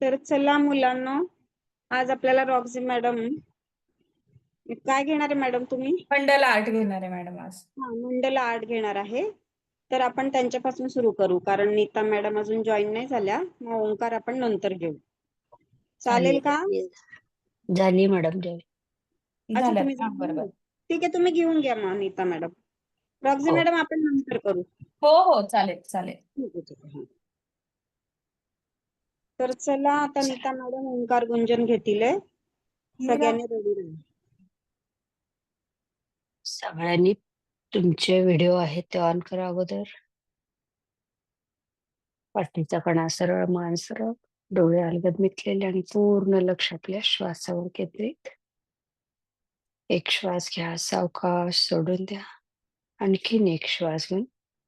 तर चला मुलांना आज आपल्याला रॉक्सी मॅडम काय घेणार आहे मॅडम तुम्ही? मंडल आर्ट घेणार आहे मॅडम आज. हा मंडल आर्ट घेणार आहे. तर आपण त्यांच्यापासून सुरू करू कारण नीता मॅडम अजून जॉईन नाही झाल्या मग ओंकार आपण नंतर घेऊ. चालेल का? झाली मॅडम जेवण अच्छा झालं तुम्ही हा, घेऊन बरोबर. घ्या. ठीक आहे तुम्ही घेऊन घ्या मग नीता मॅडम. रॉक्सी हो. मॅडम आपण नंतर करू. हो हो चालेल चालेल. ठीक आहे, ठीक आहे, हा. तर चला आता नीता मॅडम ओंकार गुंजन घेतील हे. सगळ्यांनी रेडी राहा. सगळ्यांनी तुमचे व्हिडिओ आहेत ते ऑन करा अगोदर. पाठीचा कणा सरळ मान सरळ डोळे अलगद मिटलेले आणि पूर्ण लक्ष आपल्या श्वासावर केंद्रित. एक श्वास घ्या सावकाश सोडून द्या. आणखीन एक श्वास घेऊन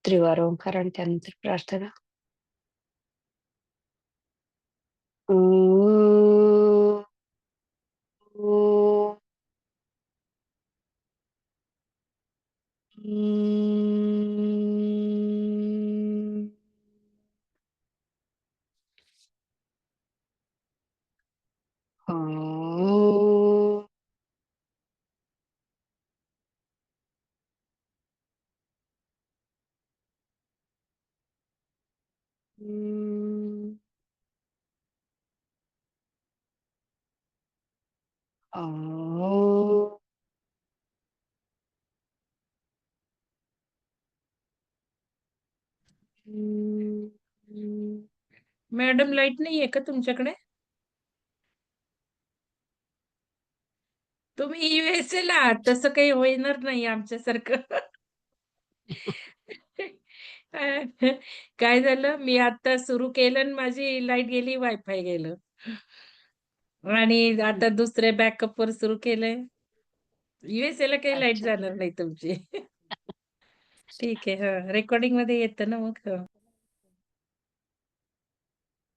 त्रिवार ओंकार आणि त्यानंतर प्रार्थना. o Oh. मॅडम लाइट नाहीये का तुमच्याकडे? तुम्ही युएसए ला आहात तसं काही होणार नाही आमच्यासारखं. काय झालं? मी आता सुरू केलं आणि माझी लाइट गेली वायफाय गेलं. आणि आता दुसरे बॅकअप वर सुरू केलंय. युएसए ला काही लाइट अच्छा. जाणार नाही तुमची. ठीक आहे. हा. रेकॉर्डिंगमध्ये येतं ना मग? हं.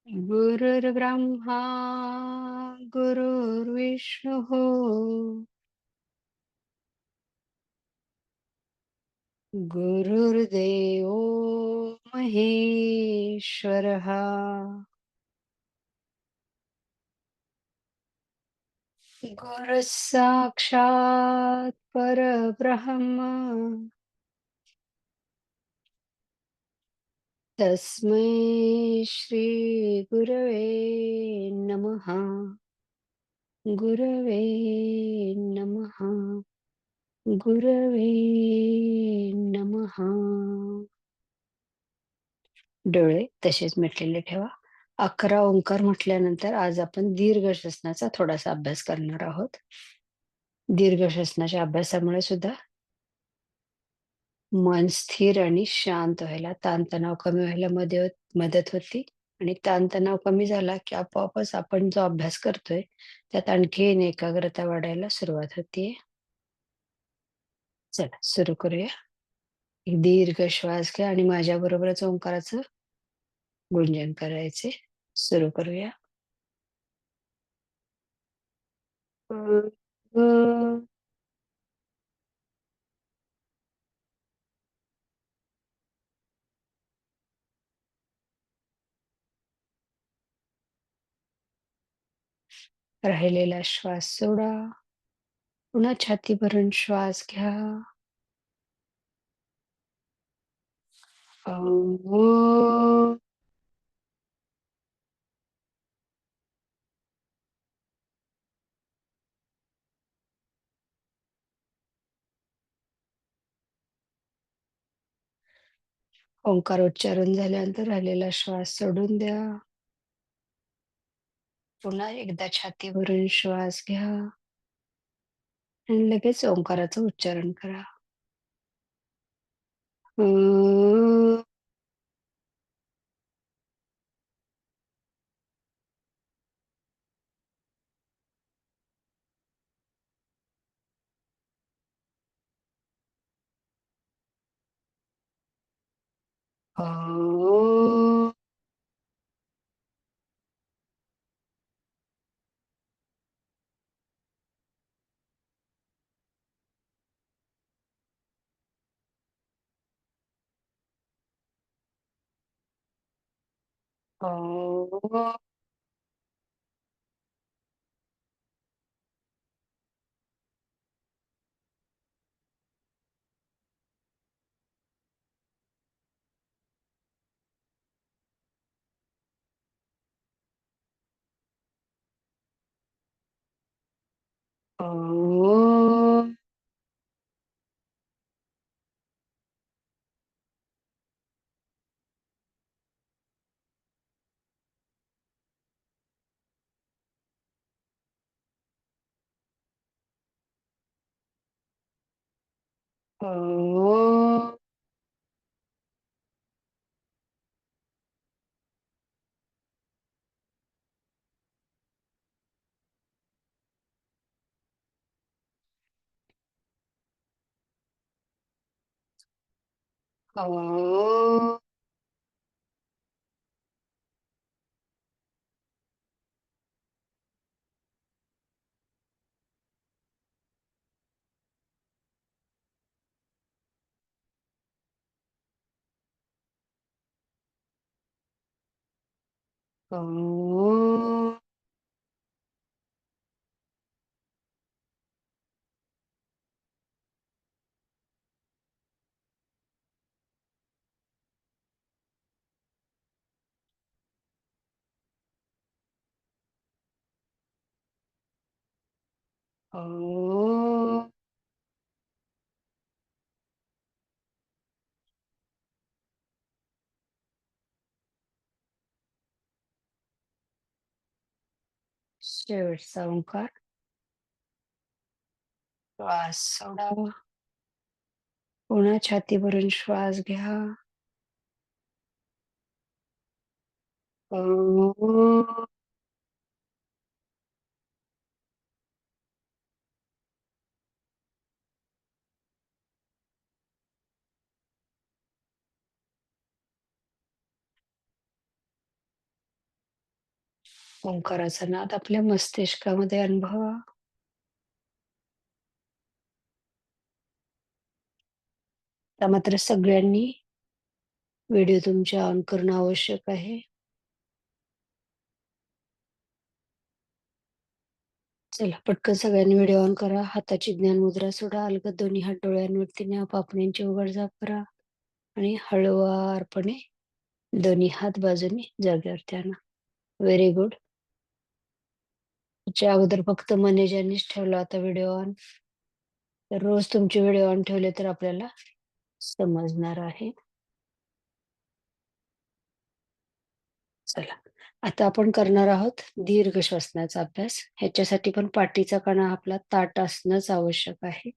गुरुर्ब्रह्मा गुरुर्विष्णुः गुरुर्देवो महेश्वरः. गुरुः साक्षात् परब्रह्म। तस्मै श्रीगुरवे नमः। गुरवे नमः। गुरवे नमः। डोळे तसेच मिटलेले ठेवा. अकरा ओंकार म्हटल्यानंतर आज आपण दीर्घ श्वसनाचा थोडासा अभ्यास करणार आहोत. दीर्घ श्वसनाच्या अभ्यासामुळे सुद्धा मन स्थिर आणि शांत व्हायला ताणतणाव कमी व्हायला मध्ये मदत होती. आणि ताणतणाव कमी झाला की आपोआपच आपण जो अभ्यास करतोय त्यात आणखीन एकाग्रता वाढायला सुरुवात होतीये चला सुरू करूया. एक दीर्घ श्वास घ्या आणि माझ्या बरोबरच ओंकाराचं गुंजन करायचे. सुरू करूया. राहिलेला श्वास सोडा. पुन्हा छाती भरून श्वास घ्या. अ, ओंकार उच्चारण झाल्यानंतर राहिलेला श्वास सोडून द्या. पुन्हा एकदा छातीवरून श्वास घ्या. आणि लगेच ओंकाराचं उच्चारण करा अ, अ, अ, ओ ओ ओ ओ शेवटचा ओंकार श्वास सोडा पुन्हा छाती भरून श्वास घ्या ओ ओंकाराचा नाद आपल्या मस्तिष्कामध्ये अनुभवा आता मात्र सगळ्यांनी व्हिडिओ तुमचे ऑन करणं आवश्यक आहे. चला पटकन सगळ्यांनी व्हिडिओ ऑन करा. हाताची ज्ञान मुद्रा सोडा. अलगद दोन्ही हात डोळ्यांवरती न्या. पापण्यांची उघडझाप करा. आणि हळुवारपणे दोन्ही हात बाजूने जागेवरती आणा. व्हेरी गुड त्याच्या अगोदर फक्त मनेजांनीच ठेवला होता व्हिडिओ ऑन. तर रोज तुमचे व्हिडिओ ऑन ठेवले तर आपल्याला समजणार आहे. चला आता आपण करणार आहोत दीर्घ श्वसनाचा अभ्यास. ह्याच्यासाठी पण पाठीचा कणा आपला ताट असणंच आवश्यक आहे.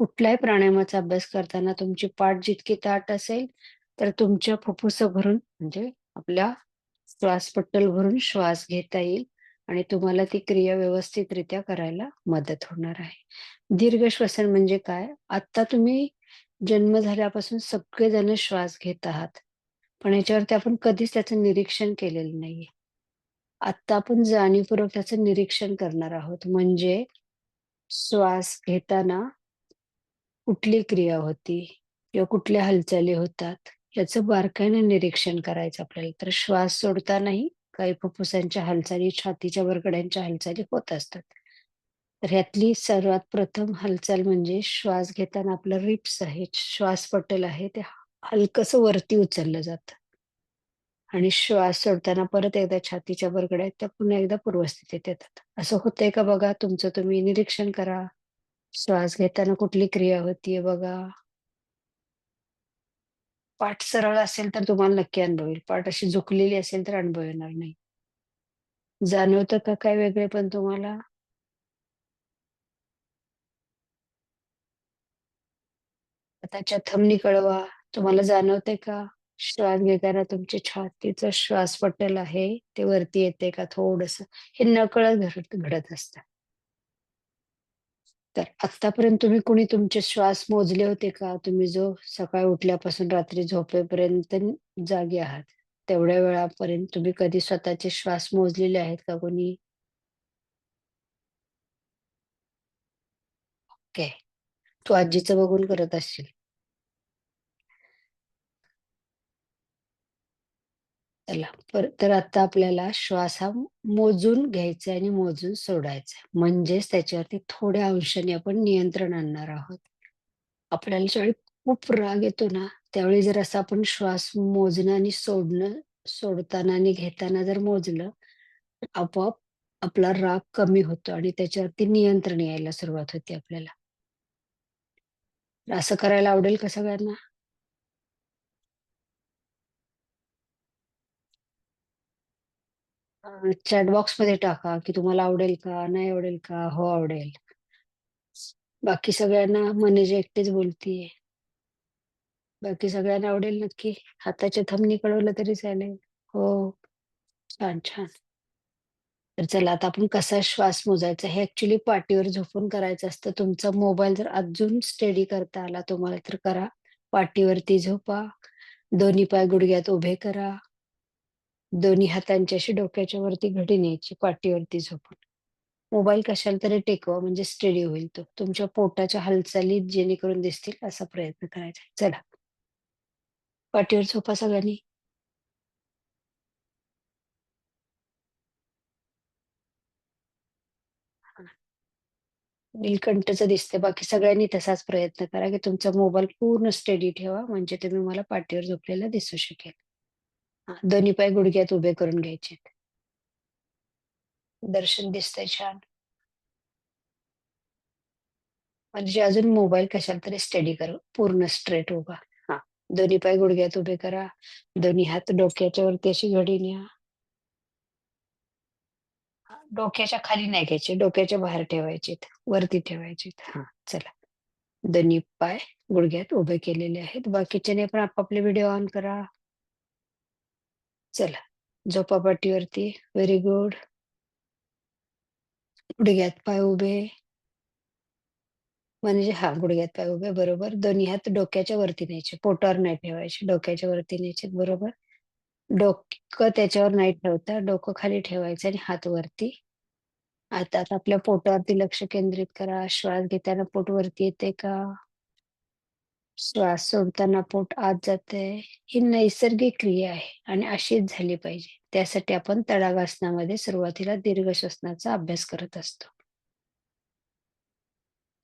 कुठल्याही प्राणायामाचा अभ्यास करताना तुमची पाठ जितकी ताट असेल तर तुमच्या फुफ्फुस भरून म्हणजे आपल्या श्वासपट्टल भरून श्वास घेता येईल. आणि तुम्हाला ती क्रिया व्यवस्थितरित्या करायला मदत होणार आहे. दीर्घ श्वसन म्हणजे काय? आता तुम्ही जन्म झाल्यापासून सगळेजण श्वास घेत आहात पण याच्यावरती आपण कधीच त्याचं निरीक्षण केलेलं नाहीये. आता आपण जाणीवपूर्वक त्याचं निरीक्षण करणार आहोत. म्हणजे श्वास घेताना कुठली क्रिया होती किंवा कुठल्या हालचाली होतात याचं बारकाईने निरीक्षण करायचं आपल्याला. तर श्वास सोडतानाही काही फुफ्फुसांच्या हालचाली छातीच्या वरकड्यांच्या हालचाली होत असतात. तर ह्यातली सर्वात प्रथम हालचाल म्हणजे श्वास घेताना आपलं रिप्स आहे श्वास पटल आहे ते हलकस वरती उचललं जातं. आणि श्वास सोडताना परत एकदा छातीच्या बरगड्या आहेत त्या पुन्हा एकदा पूर्वस्थितीत येतात. असं होतंय का बघा? तुमचं तुम्ही निरीक्षण करा. श्वास घेताना कुठली क्रिया होतीये बघा? पाठ सरळ असेल तर तुम्हाला नक्की अनुभव येईल. पाठ अशी झुकलेली असेल तर अनुभव येणार नाही. जाणवतं का काय वेगळे पण तुम्हाला? त्याच्या थमनी कळवा. तुम्हाला जाणवते का? श्वास घेताना तुमच्या छातीचं श्वास पटेल आहे. ते वरती येते का? थोडस. हे नकळत घडत घडत असतं. तर आतापर्यंत तुम्ही कुणी तुमचे श्वास मोजले होते का? तुम्ही जो सकाळी उठल्यापासून रात्री झोपेपर्यंत जागे आहात तेवढ्या वेळापर्यंत तुम्ही कधी स्वतःचे श्वास मोजलेले आहेत का कोणी? ओके. तू आजीचं बघून करत असशील. चला तर आता आपल्याला श्वास हा मोजून घ्यायचा आणि मोजून सोडायचा. म्हणजेच त्याच्यावरती थोड्या अंशाने आपण नियंत्रण आणणार आहोत. आपल्याला ज्यावेळी खूप राग येतो ना त्यावेळी जर असं आपण श्वास मोजणं आणि सोडणं सोडताना आणि घेताना जर मोजलं तर आपोआप आपला राग कमी होतो आणि त्याच्यावरती नियंत्रण यायला सुरुवात होते आपल्याला. असं करायला आवडेल का सगळ्यांना? चॅट बॉक्समध्ये टाका की तुम्हाला आवडेल का नाही आवडेल का हो आवडेल. बाकी सगळ्यांना मनेजे एकटेच बोलतीये. बाकी सगळ्यांना आवडेल नक्की. हाताच्या थमनी कळवलं तरी चालेल. हो. छान छान. तर चला आता आपण कसा श्वास मोजायचा हे ऍक्च्युली पाठीवर झोपून करायचं असतं. तुमचा मोबाईल जर अजून स्टडी करता आला तुम्हाला तर करा. पाठीवरती झोपा. दोन्ही पाय गुडघ्यात उभे करा. दोन्ही हातांची अशी डोक्याच्या वरती घडी न्यायची पाठीवरती झोपून. मोबाईल कशाला तरी टेकवा म्हणजे स्टडी होईल तो. तुमच्या पोटाच्या हालचाली जेणेकरून दिसतील असा प्रयत्न करायचा. चला. पाठीवर झोपा सगळ्यांनी. नीलकंठच दिसते बाकी सगळ्यांनी तसाच प्रयत्न करा की तुमचा मोबाईल पूर्ण स्टडी ठेवा म्हणजे तुम्ही मला पाठीवर झोपलेला दिसू शकेल. दोन्ही पाय गुडघ्यात उभे करून घ्यायचे. दर्शन दिसतंय छान. म्हणजे अजून मोबाईल कशाला तरी स्टडी करू. पूर्ण स्ट्रेट उभा. हा. दोन्ही पाय गुडघ्यात उभे करा. दोन्ही हात डोक्याच्या वरती अशी घडी न्या. डोक्याच्या खाली नाही घ्यायचे. डोक्याच्या बाहेर ठेवायचेत. वरती ठेवायचेत. हा. चला. दोन्ही पाय गुडघ्यात उभे केलेले आहेत. बाकीच्याने पण आपापले व्हिडिओ ऑन करा. चला झोपापाटीवरती. व्हेरी गुड गुडघ्यात पाय उभे. म्हणजे हा गुडघ्यात पाय उभे बरोबर. दोन्ही हात डोक्याच्या वरती न्यायचे पोटावर नाही ठेवायचे डोक्याच्या वरती न्यायचे बरोबर. डोकं त्याच्यावर नाही ठेवता डोकं खाली ठेवायचं आणि हात वरती. आता आता आपल्या पोटावरती लक्ष केंद्रित करा. श्वास घेताना पोट वरती येते का? श्वास सोडताना पोट आत जाते ही नैसर्गिक क्रिया आहे आणि अशीच झाली पाहिजे. त्यासाठी आपण तडागासनामध्ये सुरुवातीला दीर्घ श्वसनाचा अभ्यास करत असतो.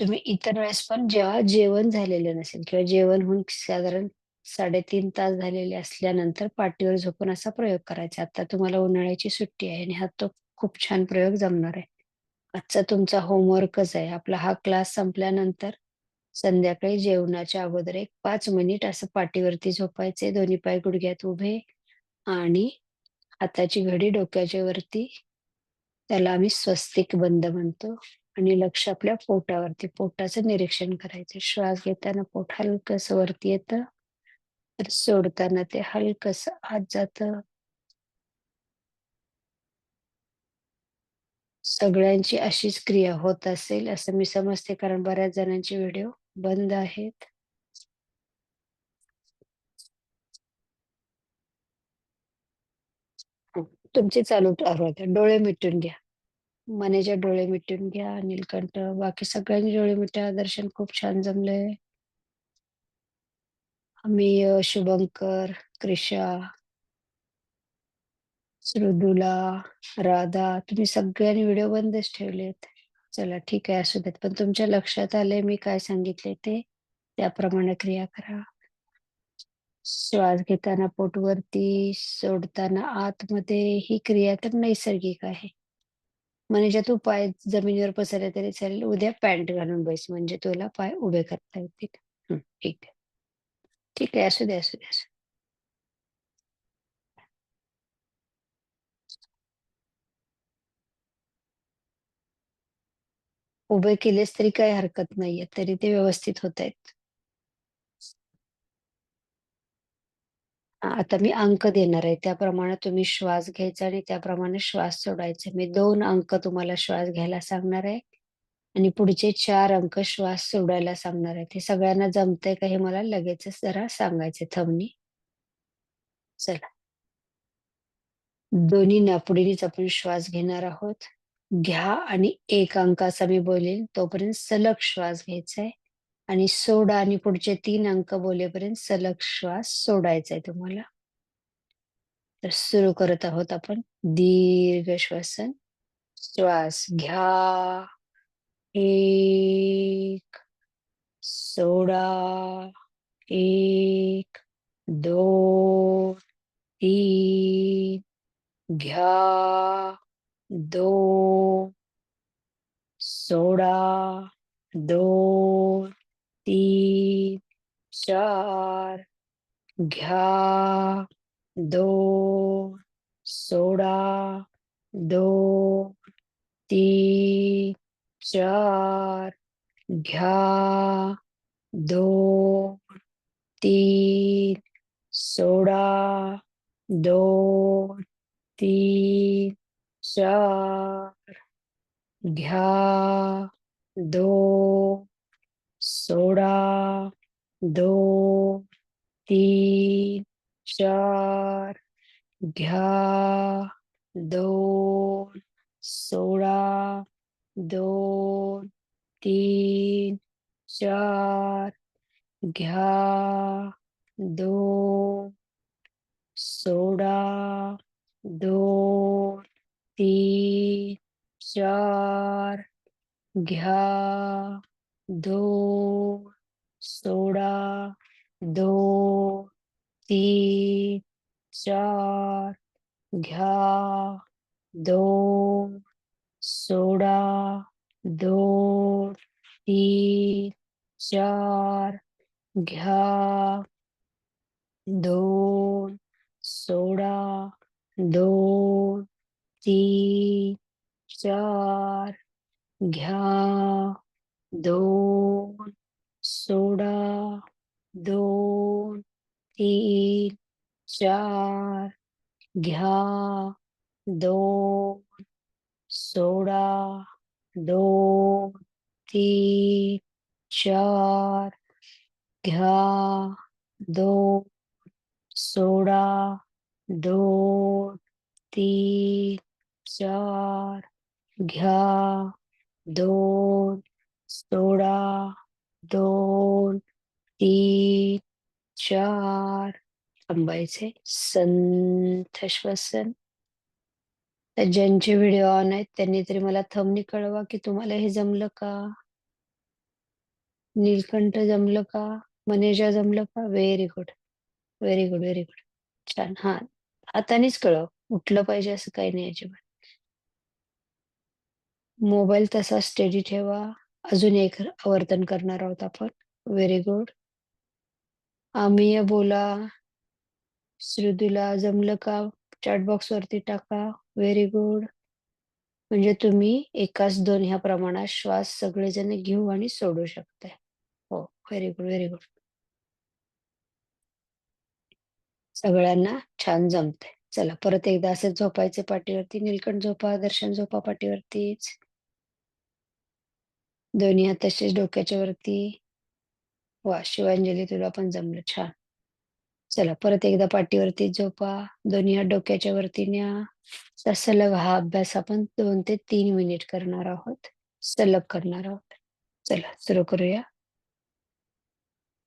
तुम्ही इतर वेळेस पण जेव्हा जेवण झालेलं नसेल किंवा जेवण होऊन साधारण साडेतीन तास झालेले असल्यानंतर पाठीवर झोपून असा प्रयोग करायचा. आता तुम्हाला उन्हाळ्याची सुट्टी आहे आणि हा तो खूप छान प्रयोग जमणार आहे. आजचा तुमचा होमवर्कच आहे. आपला हा क्लास संपल्यानंतर संध्याकाळी जेवणाच्या अगोदर एक पाच मिनिट असं पाठीवरती झोपायचे दोन्ही पाय गुडघ्यात उभे आणि हाताची घडी डोक्याच्या वरती त्याला आम्ही स्वस्तिक बंद म्हणतो आणि लक्ष आपल्या पोटावरती पोटाचं निरीक्षण करायचं. श्वास घेताना पोट हलकस वरती येतं तर सोडताना ते हलकस आत जात. सगळ्यांची अशीच क्रिया होत असेल असं मी समजते कारण बऱ्याच जणांचे व्हिडिओ बंद आहेत. तुमचे चालू राहते डोळे मिटून घ्या. मनेच्या डोळे मिटून घ्या नीलकंठ बाकी सगळ्यांनी डोळे मिटा दर्शन खूप छान जमलंय. आम्ही शुभंकर क्रिशा मृदुला राधा तुम्ही सगळ्यांनी व्हिडिओ बंदच ठेवलेत. चला ठीक आहे असू देत. पण तुमच्या लक्षात आले मी काय सांगितले ते? त्याप्रमाणे क्रिया करा. श्वास घेताना पोटवरती सोडताना आतमध्ये ही क्रिया तर नैसर्गिक आहे. म्हणजे तू पाय जमिनीवर पसरले तरी चालेल उद्या पॅन्ट घालून बैस म्हणजे तुला पाय उभे करता येतील. ठीक आहे. ठीक आहे असू दे असू दे असू उभे केलेस तरी काही हरकत नाहीये तरी ते व्यवस्थित होत आहेत आता मी अंक देणार आहे. त्याप्रमाणे तुम्ही श्वास घ्यायचा आणि त्याप्रमाणे श्वास सोडायचा. मी दोन अंक तुम्हाला श्वास घ्यायला सांगणार आहे आणि पुढचे चार अंक श्वास सोडायला सांगणार आहे. हे सगळ्यांना जमतंय का हे मला लगेचच जरा सांगायचे थमनी. चला. दोन्ही नापुडीनीच आपण श्वास घेणार आहोत. घ्या आणि एक अंकाचा मी बोलेल तोपर्यंत सलग श्वास घ्यायचा आहे आणि सोडा आणि पुढचे तीन अंक बोलेपर्यंत सलग श्वास सोडायचा आहे तुम्हाला. तर सुरू करत आहोत आपण. दीर्घ श्वसन श्वास घ्या. एक सोडा. एक दोन तीन घ्या. दो सोडा दोन तीन चार घ्या दोन सोडा दोन तीन चार घ्या दोन तीन सोळा दोन तीन चार, घ्या, दो, सोडा, दो, तीन, चार, घ्या, दो, सोडा, दो, तीन, चार, घ्या, दो, सोडा, दो तीन चार घ्या दोन सोळा दोन तीन चार घ्या दोन सोळा दोन तीन चार घ्या दोन सोळा दोन तीन चार घ्या दोन सोडा दोन तीन चार घ्या दोन सोडा दोन तीन चार घ्या दोन सोडा दोन तीन चार घ्या दोन सोळा दोन तीन चार. थांबायचे. संथ श्वसन. तर ज्यांचे व्हिडिओ ऑन आहेत त्यांनी तरी मला थंबनी कळवा की तुम्हाला हे जमलं का? नीलकंठ जमलं का? मनेजा जमलं का? Very good very good very good छान. हा. हातानेच कळव. उठलं पाहिजे असं काही नाही अजिबात. मोबाईल तसा स्टेडी ठेवा. अजून एक आवर्तन करणार आहोत आपण. व्हेरी गुड आम्ही बोला. श्रुतीला जमलं का? चॅट बॉक्स वरती टाका. व्हेरी गुड म्हणजे तुम्ही एकाच दोन ह्या प्रमाणात श्वास सगळेजण घेऊ आणि सोडू शकताय. हो व्हेरी गुड व्हेरी गुड सगळ्यांना छान जमतंय. चला परत एकदा असं झोपायचे पाठीवरती. नीलकंठ झोपा दर्शन झोपा पाठीवरतीच. दोन्ही हात तसेच डोक्याच्या वरती. वा शिवांजली तुला पण जमलं. छान. चला परत एकदा पाठीवरती झोपा. दोन्ही हात डोक्याच्या वरती न्या. सलग हा अभ्यास आपण दोन ते तीन मिनिट करणार आहोत. सलग करणार आहोत. चला सुरू करूया.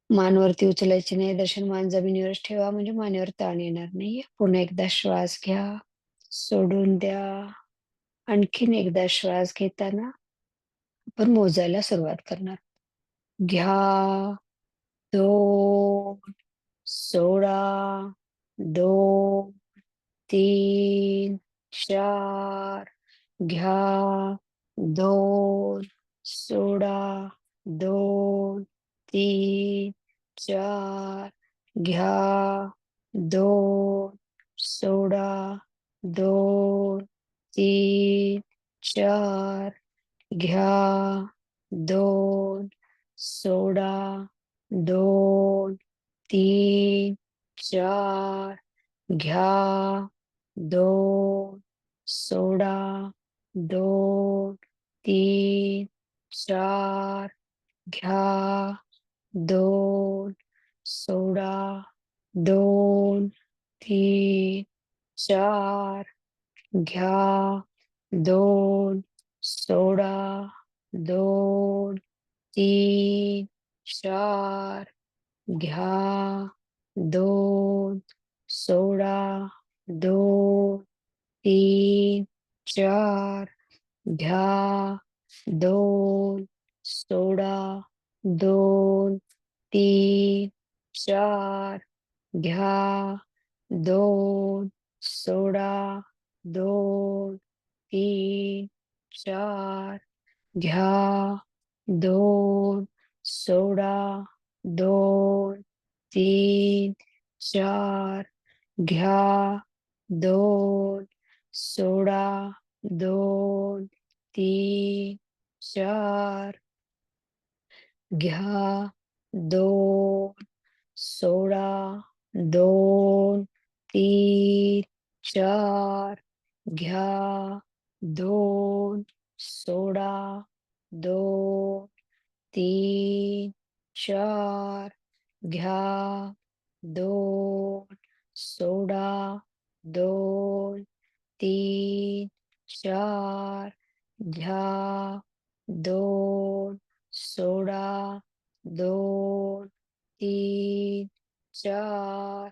मानवरती उचलायचे उचलायची नाही. दर्शन मान जमिनीवरच ठेवा. म्हणजे मानेवर ताण येणार नाहीये. पुन्हा एकदा श्वास घ्या. सोडून द्या. आणखीन एकदा श्वास घेताना आपण मोजायला सुरुवात करणार. घ्या, दोन, सोळा, दोन, तीन, चार, घ्या, दोन, सोळा, दोन, तीन, चार, घ्या, दोन, सोळा, दोन, तीन, चार घ्या दोन सोडा दोन तीन चार घ्या दोन सोडा दोन तीन चार घ्या दोन सोडा दोन तीन चार घ्या दोन सोळा दोन तीन चार घ्या दोन सोळा दोन तीन चार घ्या दोन सोळा दोन तीन चार घ्या दोन सोळा दोन तीन चार घ्या दोन सोडा दोन तीन चार घ्या दोन सोडा दोन तीन चार घ्या दोन सोळा दोन तीन चार घ्या दो सोलह दो, तीन, चार ग्यारह दो सोलह दो, तीन, चार ग्यारह दो सोलह दो, तीन, चार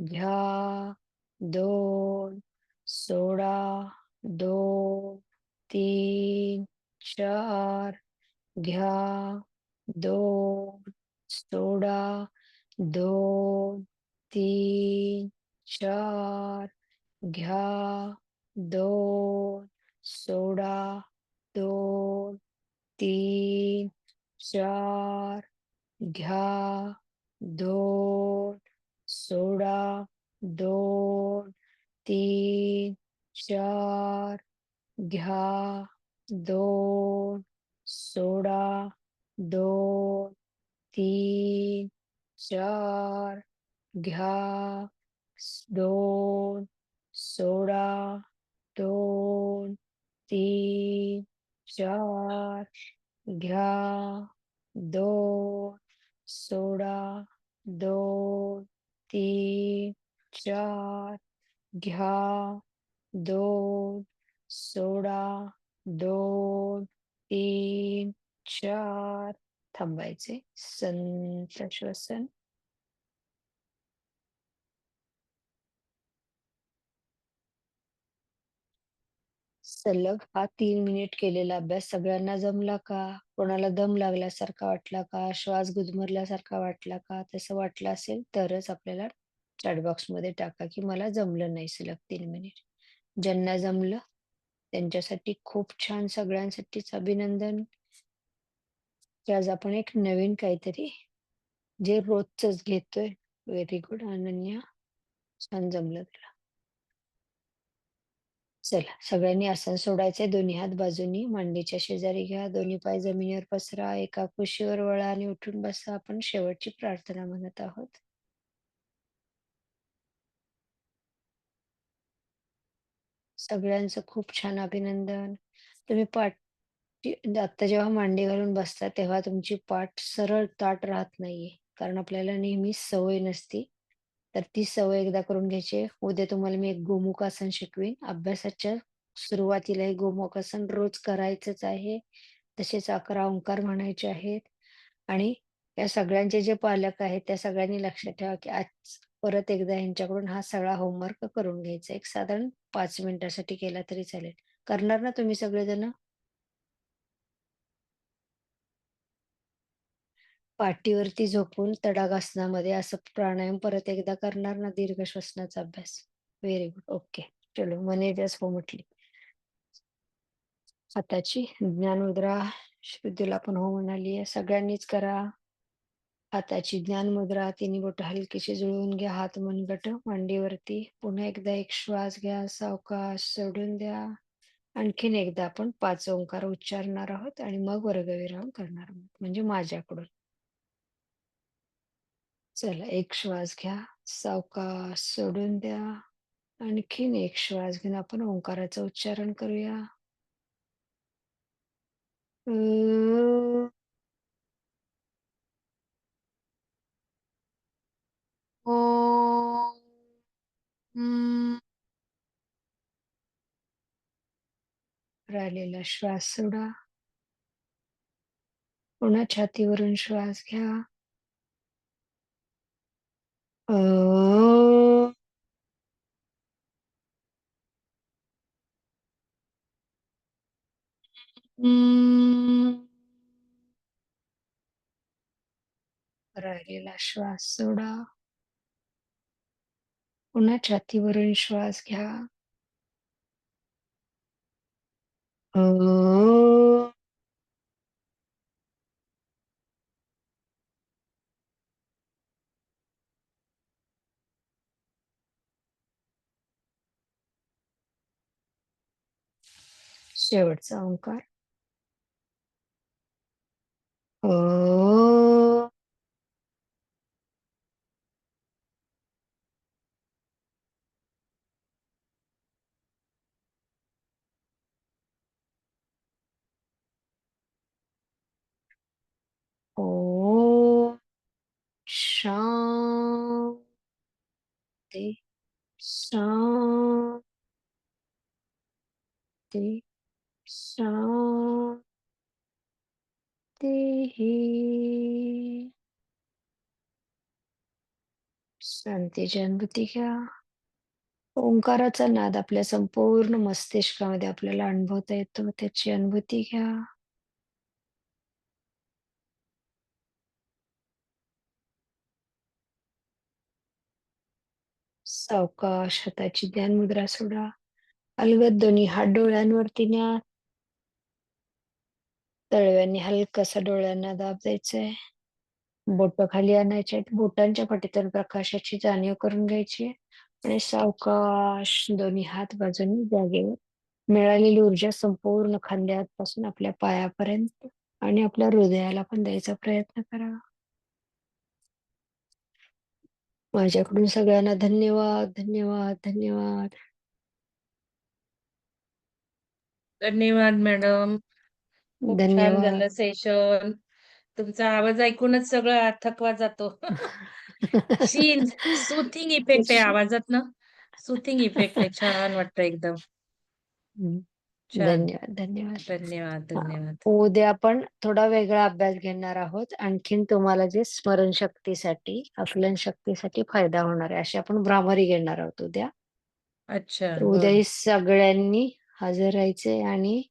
ग्यारह दो सोलह दो, तीन, चार ग्या दो, सोडा, दो, तीन, चार, घ्या, दो, सोडा, दो, तीन, चार, घ्या, दो, सोडा, दो, तीन चार घा दो सोलह दो तीन, चार घा दो सोड़ा दो तीन, चार घा दो सोड़ा दो तीन, चार घा दोन सोळा दोन तीन चार. थांबायचे संत श्वसन. सलग हा तीन मिनिट केलेला अभ्यास सगळ्यांना जमला का? कोणाला दम लागल्यासारखा वाटला का? श्वास गुदमरल्यासारखा वाटला का? तसं वाटलं असेल तरच आपल्याला चॅटमध्ये टाका की मला जमलं नाही सलग तीन मिनिट ज्यांना जमलं त्यांच्यासाठी खूप छान सगळ्यांसाठीच अभिनंदन. की आज आपण एक नवीन काहीतरी जे रोजच घेतोय व्हेरी गुड अनन्या छान जमलं तुला. चला सगळ्यांनी आसन सोडायचे दोन्ही हात बाजूनी. मांडीच्या शेजारी घ्या दोन्ही पाय जमिनीवर पसरा एका कुशीवर वळा आणि उठून बसा. आपण शेवटची प्रार्थना म्हणत आहोत. सगळ्यांचं खूप छान अभिनंदन. तुम्ही पाठ आता जेव्हा मांडी घालून बसता तेव्हा तुमची पाठ सरळ ताट राहत नाहीये. कारण आपल्याला नेहमी सवय नसती. तर ती सवय एकदा करून घ्यायची उद्या तुम्हाला मी एक गोमुखासन शिकवीन. अभ्यासाच्या सुरुवातीला हे गोमुखासन रोज करायचंच आहे. तसेच अकरा ओंकार म्हणायचे आहेत. आणि या सगळ्यांचे जे पालक आहेत त्या सगळ्यांनी लक्षात ठेवा की आज परत एकदा यांच्याकडून हा सगळा होमवर्क करून घ्यायचा. एक साधारण पाच मिनिटासाठी केला तरी चालेल. करणार ना तुम्ही सगळेजण? पाठीवरती झोपून तडागासनामध्ये असं प्राणायाम परत एकदा करणार ना दीर्घ श्वसनाचा अभ्यास? व्हेरी गुड ओके चलो मनेजस हो म्हटली हाताची ज्ञानमुद्रा शुद्धीला पण हो म्हणाली सगळ्यांनीच करा. हाताची ज्ञान मुद्रा तिन्ही बोट हलकीशी जुळवून घ्या. हात मनगट मांडीवरती. पुन्हा एकदा एक श्वास घ्या. सावकाश सोडून द्या. आणखीन एकदा आपण पाच ओंकार उच्चारणार आहोत आणि मग वर्गविराम करणार आहोत म्हणजे माझ्याकडून. चला एक श्वास घ्या. सावकाश सोडून द्या. आणखीन एक श्वास घेऊन आपण ओंकाराचं उच्चारण करूया. अं, हम्म. Mm, राहिलेला श्वास सोडा पुन्हा छातीवरून श्वास घ्या अं, हम्म. राहिलेला श्वास सोडा पुन्हा छातीवरून श्वास घ्या. अं, शेवटचा ओंकार. अं, शांती शांती शांती शांतीची अनुभूती घ्या. ओंकाराचा नाद आपल्या संपूर्ण मस्तिष्कामध्ये आपल्याला अनुभवता येतो. त्याची अनुभूती घ्या. सावकाश हाताची ध्यान मुद्रा सोडा. अलगद दोन्ही हात डोळ्यांवरती न्या. तळव्यांनी हलकासा डोळ्यांना दाब द्यायचंय. बोट खाली आणायचे आहेत. बोटांच्या पाठीतून प्रकाशाची जाणीव करून घ्यायची आणि सावकाश दोन्ही हात बाजूनी जागेवर. मिळालेली ऊर्जा संपूर्ण खांद्यापासून आपल्या पायापर्यंत आणि आपल्या हृदयाला पण द्यायचा प्रयत्न करा. माझ्याकडून सगळ्यांना धन्यवाद धन्यवाद धन्यवाद. धन्यवाद मॅडम. खूप छान धन्यवाद. झालं सेशन. तुमचा आवाज ऐकूनच सगळं थकवा जातो. शीन सुथिंग इफेक्ट आहे आवाजात ना सुथिंग इफेक्ट आहे. छान वाटतं एकदम. हम्म. धन्यवाद धन्यवाद. धन्यवाद. धन्यवाद. उद्या आपण थोडा वेगळा अभ्यास घेणार आहोत. आणखीन तुम्हाला जे स्मरणशक्तीसाठी आकलन शक्तीसाठी फायदा होणार आहे असे आपण भ्रामरी घेणार आहोत उद्या. अच्छा तर उद्या ही सगळ्यांनी हजर राहायचे आणि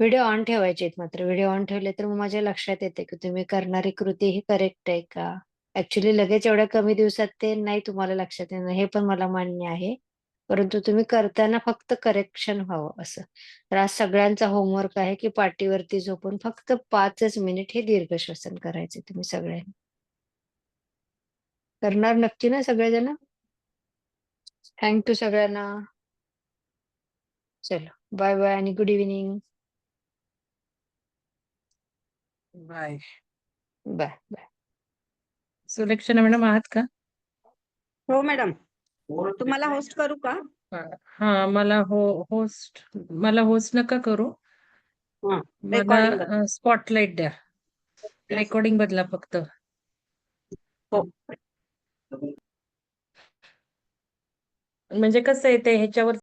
व्हिडिओ ऑन ठेवायचे आहेत मात्र. व्हिडिओ ऑन ठेवले तर मग माझ्या लक्षात येते की तुम्ही करणारी कृती ही करेक्ट आहे का? ऍक्च्युली लगेच एवढ्या कमी दिवसात ते नाही तुम्हाला लक्षात येणार. हे पण मला मान्य आहे. परंतु तुम्ही करताना फक्त करेक्शन व्हावं असं. तर आज सगळ्यांचा होमवर्क आहे की पाठीवरती झोपून फक्त पाचच मिनिट हे दीर्घ श्वसन करायचे तुम्ही सगळ्यांनी. करणार नक्की ना सगळेजण? थँक्यू सगळ्यांना. चलो बाय बाय आणि good evening bye bye bye Sulakshana madam आहात का? हो मॅडम. तुम्हाला होस्ट करू का? हा मला हो होस्ट मला होस्ट नका करू. हा. मला स्पॉटलाइट द्या. रेकॉर्डिंग बदला फक्त. हो. म्हणजे कसं आहे ते ह्याच्यावर